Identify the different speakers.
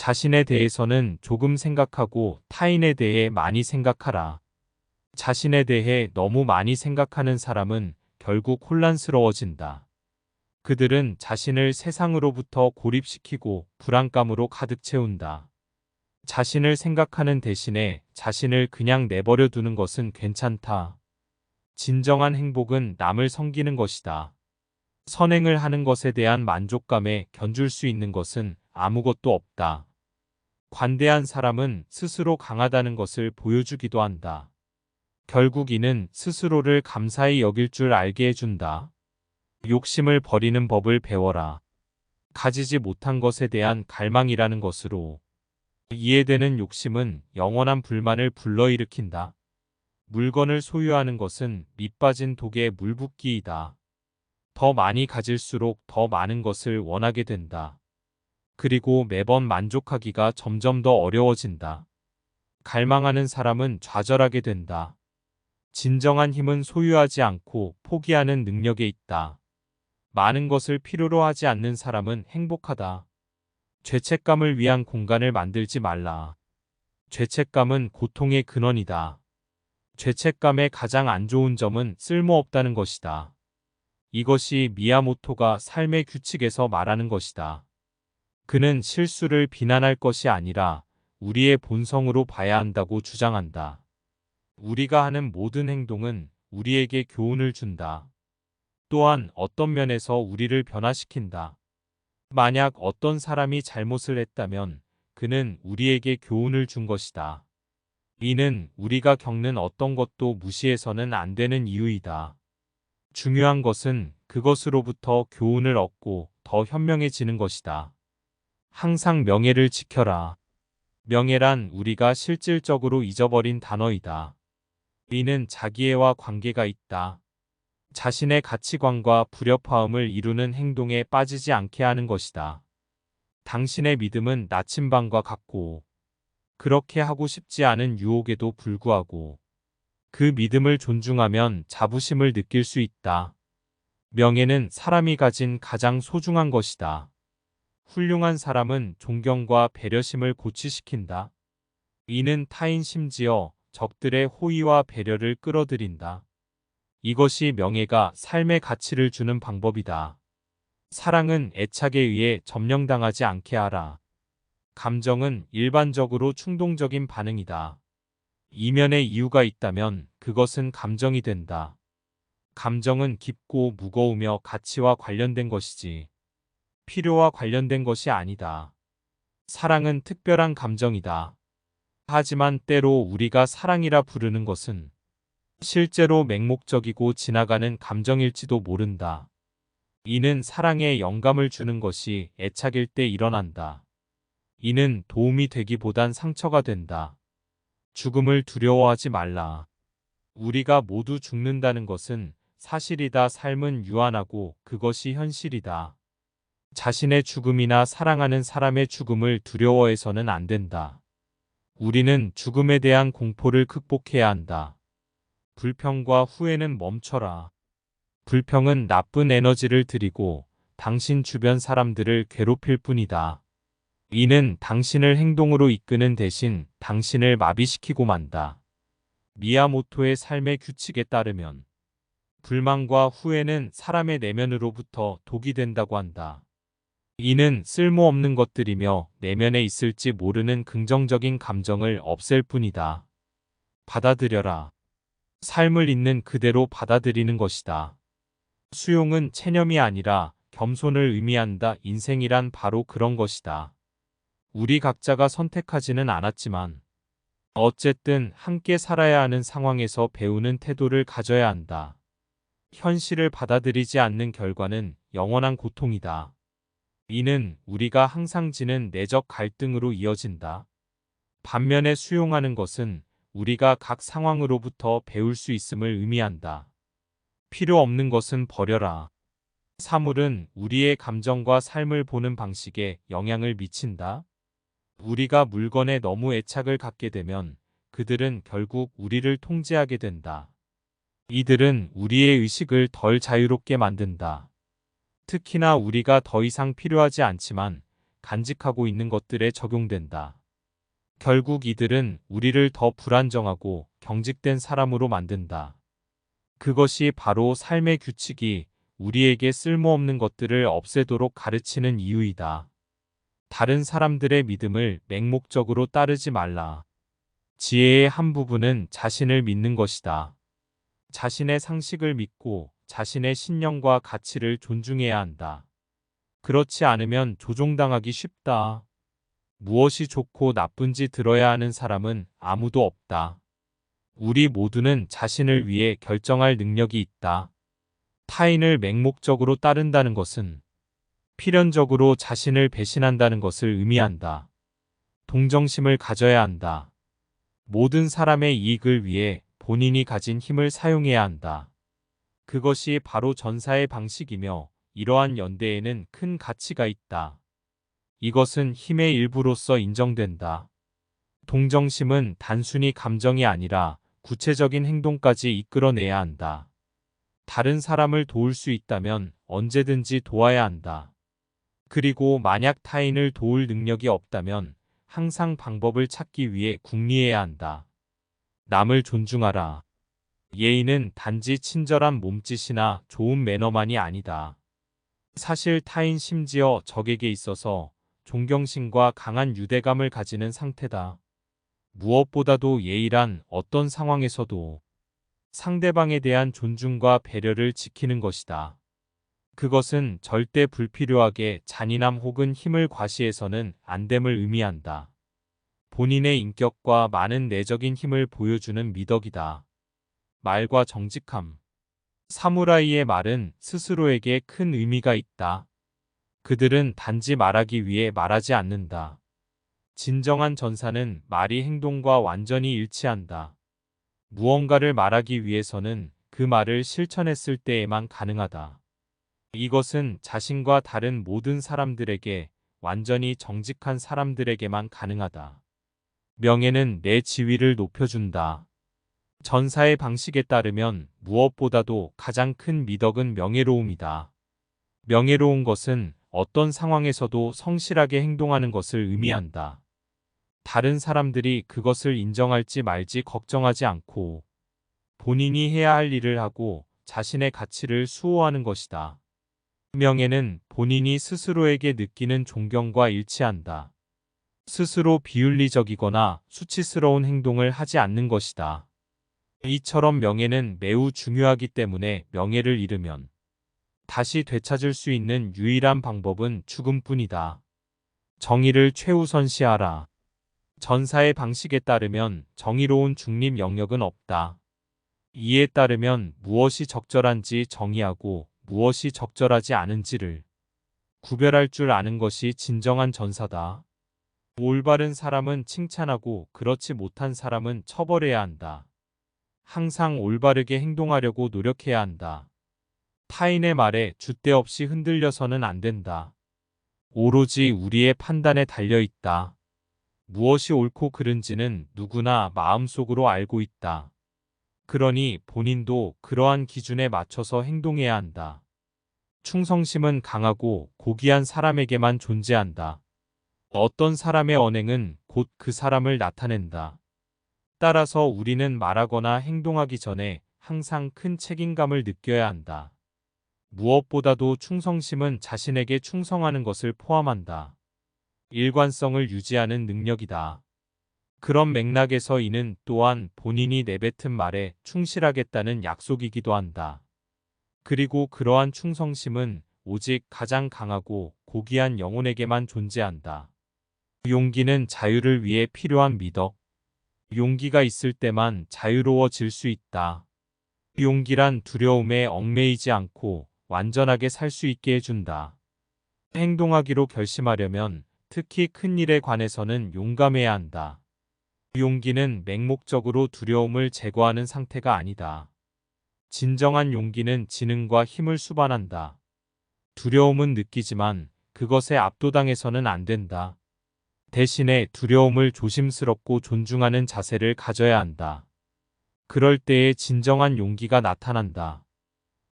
Speaker 1: 자신에 대해서는 조금 생각하고 타인에 대해 많이 생각하라. 자신에 대해 너무 많이 생각하는 사람은 결국 혼란스러워진다. 그들은 자신을 세상으로부터 고립시키고 불안감으로 가득 채운다. 자신을 생각하는 대신에 자신을 그냥 내버려 두는 것은 괜찮다. 진정한 행복은 남을 섬기는 것이다. 선행을 하는 것에 대한 만족감에 견줄 수 있는 것은 아무것도 없다. 관대한 사람은 스스로 강하다는 것을 보여주기도 한다. 결국 이는 스스로를 감사히 여길 줄 알게 해준다. 욕심을 버리는 법을 배워라. 가지지 못한 것에 대한 갈망이라는 것으로 이해되는 욕심은 영원한 불만을 불러일으킨다. 물건을 소유하는 것은 밑빠진 독에 물 붓기이다. 더 많이 가질수록 더 많은 것을 원하게 된다. 그리고 매번 만족하기가 점점 더 어려워진다. 갈망하는 사람은 좌절하게 된다. 진정한 힘은 소유하지 않고 포기하는 능력에 있다. 많은 것을 필요로 하지 않는 사람은 행복하다. 죄책감을 위한 공간을 만들지 말라. 죄책감은 고통의 근원이다. 죄책감의 가장 안 좋은 점은 쓸모없다는 것이다. 이것이 미야모토가 삶의 규칙에서 말하는 것이다. 그는 실수를 비난할 것이 아니라 우리의 본성으로 봐야 한다고 주장한다. 우리가 하는 모든 행동은 우리에게 교훈을 준다. 또한 어떤 면에서 우리를 변화시킨다. 만약 어떤 사람이 잘못을 했다면 그는 우리에게 교훈을 준 것이다. 이는 우리가 겪는 어떤 것도 무시해서는 안 되는 이유이다. 중요한 것은 그것으로부터 교훈을 얻고 더 현명해지는 것이다. 항상 명예를 지켜라. 명예란 우리가 실질적으로 잊어버린 단어이다. 이는 자기애와 관계가 있다. 자신의 가치관과 불협화음을 이루는 행동에 빠지지 않게 하는 것이다. 당신의 믿음은 나침반과 같고 그렇게 하고 싶지 않은 유혹에도 불구하고 그 믿음을 존중하면 자부심을 느낄 수 있다. 명예는 사람이 가진 가장 소중한 것이다. 훌륭한 사람은 존경과 배려심을 고취시킨다. 이는 타인 심지어 적들의 호의와 배려를 끌어들인다. 이것이 명예가 삶의 가치를 주는 방법이다. 사랑은 애착에 의해 점령당하지 않게 하라. 감정은 일반적으로 충동적인 반응이다. 이면에 이유가 있다면 그것은 감정이 된다. 감정은 깊고 무거우며 가치와 관련된 것이지. 필요와 관련된 것이 아니다. 사랑은 특별한 감정이다. 하지만 때로 우리가 사랑이라 부르는 것은 실제로 맹목적이고 지나가는 감정일지도 모른다. 이는 사랑에 영감을 주는 것이 애착일 때 일어난다. 이는 도움이 되기보단 상처가 된다. 죽음을 두려워하지 말라. 우리가 모두 죽는다는 것은 사실이다. 삶은 유한하고 그것이 현실이다. 자신의 죽음이나 사랑하는 사람의 죽음을 두려워해서는 안 된다. 우리는 죽음에 대한 공포를 극복해야 한다. 불평과 후회는 멈춰라. 불평은 나쁜 에너지를 들이고 당신 주변 사람들을 괴롭힐 뿐이다. 이는 당신을 행동으로 이끄는 대신 당신을 마비시키고 만다. 미야모토의 삶의 규칙에 따르면 불만과 후회는 사람의 내면으로부터 독이 된다고 한다. 이는 쓸모없는 것들이며 내면에 있을지 모르는 긍정적인 감정을 없앨 뿐이다. 받아들여라. 삶을 있는 그대로 받아들이는 것이다. 수용은 체념이 아니라 겸손을 의미한다. 인생이란 바로 그런 것이다. 우리 각자가 선택하지는 않았지만 어쨌든 함께 살아야 하는 상황에서 배우는 태도를 가져야 한다. 현실을 받아들이지 않는 결과는 영원한 고통이다. 이는 우리가 항상 지는 내적 갈등으로 이어진다. 반면에 수용하는 것은 우리가 각 상황으로부터 배울 수 있음을 의미한다. 필요 없는 것은 버려라. 사물은 우리의 감정과 삶을 보는 방식에 영향을 미친다. 우리가 물건에 너무 애착을 갖게 되면 그들은 결국 우리를 통제하게 된다. 이들은 우리의 의식을 덜 자유롭게 만든다. 특히나 우리가 더 이상 필요하지 않지만 간직하고 있는 것들에 적용된다. 결국 이들은 우리를 더 불안정하고 경직된 사람으로 만든다. 그것이 바로 삶의 규칙이 우리에게 쓸모없는 것들을 없애도록 가르치는 이유이다. 다른 사람들의 믿음을 맹목적으로 따르지 말라. 지혜의 한 부분은 자신을 믿는 것이다. 자신의 상식을 믿고 자신의 신념과 가치를 존중해야 한다. 그렇지 않으면 조종당하기 쉽다. 무엇이 좋고 나쁜지 들어야 하는 사람은 아무도 없다. 우리 모두는 자신을 위해 결정할 능력이 있다. 타인을 맹목적으로 따른다는 것은 필연적으로 자신을 배신한다는 것을 의미한다. 동정심을 가져야 한다. 모든 사람의 이익을 위해 본인이 가진 힘을 사용해야 한다. 그것이 바로 전사의 방식이며 이러한 연대에는 큰 가치가 있다. 이것은 힘의 일부로서 인정된다. 동정심은 단순히 감정이 아니라 구체적인 행동까지 이끌어내야 한다. 다른 사람을 도울 수 있다면 언제든지 도와야 한다. 그리고 만약 타인을 도울 능력이 없다면 항상 방법을 찾기 위해 궁리해야 한다. 남을 존중하라. 예의는 단지 친절한 몸짓이나 좋은 매너만이 아니다. 사실 타인 심지어 적에게 있어서 존경심과 강한 유대감을 가지는 상태다. 무엇보다도 예의란 어떤 상황에서도 상대방에 대한 존중과 배려를 지키는 것이다. 그것은 절대 불필요하게 잔인함 혹은 힘을 과시해서는 안 됨을 의미한다. 본인의 인격과 많은 내적인 힘을 보여주는 미덕이다. 말과 정직함. 사무라이의 말은 스스로에게 큰 의미가 있다. 그들은 단지 말하기 위해 말하지 않는다. 진정한 전사는 말이 행동과 완전히 일치한다. 무언가를 말하기 위해서는 그 말을 실천했을 때에만 가능하다. 이것은 자신과 다른 모든 사람들에게 완전히 정직한 사람들에게만 가능하다. 명예는 내 지위를 높여준다. 전사의 방식에 따르면 무엇보다도 가장 큰 미덕은 명예로움이다. 명예로운 것은 어떤 상황에서도 성실하게 행동하는 것을 의미한다. 다른 사람들이 그것을 인정할지 말지 걱정하지 않고 본인이 해야 할 일을 하고 자신의 가치를 수호하는 것이다. 명예는 본인이 스스로에게 느끼는 존경과 일치한다. 스스로 비윤리적이거나 수치스러운 행동을 하지 않는 것이다. 이처럼 명예는 매우 중요하기 때문에 명예를 잃으면 다시 되찾을 수 있는 유일한 방법은 죽음뿐이다. 정의를 최우선시하라. 전사의 방식에 따르면 정의로운 중립 영역은 없다. 이에 따르면 무엇이 적절한지 정의하고 무엇이 적절하지 않은지를 구별할 줄 아는 것이 진정한 전사다. 올바른 사람은 칭찬하고 그렇지 못한 사람은 처벌해야 한다. 항상 올바르게 행동하려고 노력해야 한다. 타인의 말에 줏대 없이 흔들려서는 안 된다. 오로지 우리의 판단에 달려 있다. 무엇이 옳고 그른지는 누구나 마음속으로 알고 있다. 그러니 본인도 그러한 기준에 맞춰서 행동해야 한다. 충성심은 강하고 고귀한 사람에게만 존재한다. 어떤 사람의 언행은 곧 그 사람을 나타낸다. 따라서 우리는 말하거나 행동하기 전에 항상 큰 책임감을 느껴야 한다. 무엇보다도 충성심은 자신에게 충성하는 것을 포함한다. 일관성을 유지하는 능력이다. 그런 맥락에서 이는 또한 본인이 내뱉은 말에 충실하겠다는 약속이기도 한다. 그리고 그러한 충성심은 오직 가장 강하고 고귀한 영혼에게만 존재한다. 용기는 자유를 위해 필요한 미덕. 용기가 있을 때만 자유로워질 수 있다. 용기란 두려움에 얽매이지 않고 완전하게 살 수 있게 해준다. 행동하기로 결심하려면 특히 큰 일에 관해서는 용감해야 한다. 용기는 맹목적으로 두려움을 제거하는 상태가 아니다. 진정한 용기는 지능과 힘을 수반한다. 두려움은 느끼지만 그것에 압도당해서는 안 된다. 대신에 두려움을 조심스럽고 존중하는 자세를 가져야 한다. 그럴 때에 진정한 용기가 나타난다.